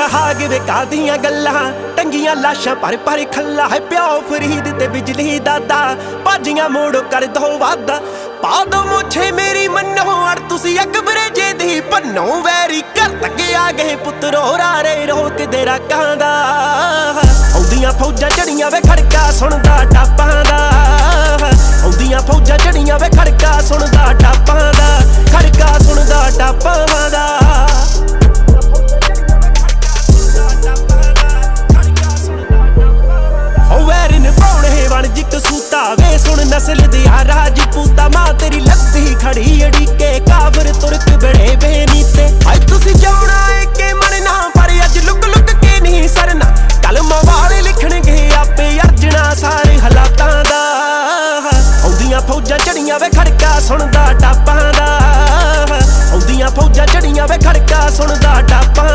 ਸਹਾਗ ਵੇ ਕਾਦੀਆਂ ਗੱਲਾਂ, ਟੰਗੀਆਂ ਲਾਸ਼ਾਂ ਪਰ ਪਰ ਖੱਲਾ ਹੈ ਪਿਓ ਫਰੀਦ ਤੇ ਬਿਜਲੀ ਦਾਦਾ ਬਾਜੀਆਂ ਮੋੜੋ ਕਰ ਦੋ ਵਾਦਾ ਪਾ ਦੋ ਮੁੱਛੇ ਮੇਰੀ ਮੰਨੋ, ਅੜ ਤੁਸੀਂ ਅਕਬਰੇ ਜੇ ਦੀ ਭੰਨੋ। ਵੈਰੀ ਕਰ ਲੱਗੇ ਆ ਗਏ ਪੁੱਤਰੋ, ਰਾਰੇ ਰੋਕ ਦੇ ਰਾਕਾਂ ਦਾ। ਆਉਂਦੀਆਂ ਫੌਜਾਂ ਜੜੀਆਂ ਵੇ ਖੜਕਾ ਸੁਣਦਾ ਟਾਪਾਂ ਦਾ। ਆਉਂਦੀਆਂ ਫੌਜਾਂ ਜੜੀਆਂ ਵੇ ਖੜਕਾ ਸੁਣਦਾ ਟਾਪਾਂ ਨਸਲ ਦੀ ਆ ਰਾਜਪੂਤਾ ਮਾਂ ਤੇਰੀ ਲੱਭੀ ਖੜੀ ਅੜੀਕੇ ਕਾਫਰ ਤੁਰਕ ਬੜੇ ਬੇਨੀ ਅੱਜ ਤੁਸੀਂ ਜਾਉਣਾ ਏ ਕਿ ਮਰਨਾ, ਪਰ ਅੱਜ ਲੁੱਕ ਲੁੱਕ ਕੇ ਨਹੀਂ ਸਰਨਾ। ਕਲਮਾਂ ਵਾਲੇ ਲਿਖਣਗੇ ਆਪੇ ਅਰਜਣਾ ਸਾਰੇ ਹਾਲਾਤਾਂ ਦਾ। ਆਉਂਦੀਆਂ ਫੌਜਾਂ ਚੜੀਆਂ ਵੇ ਖੜਕਾ ਸੁਣਦਾ ਟਾਪਾਂ ਦਾ। ਆਉਂਦੀਆਂ ਫੌਜਾਂ ਚੜੀਆਂ ਵੇ ਖੜਕਾ ਸੁਣਦਾ ਟਾਪਾਂ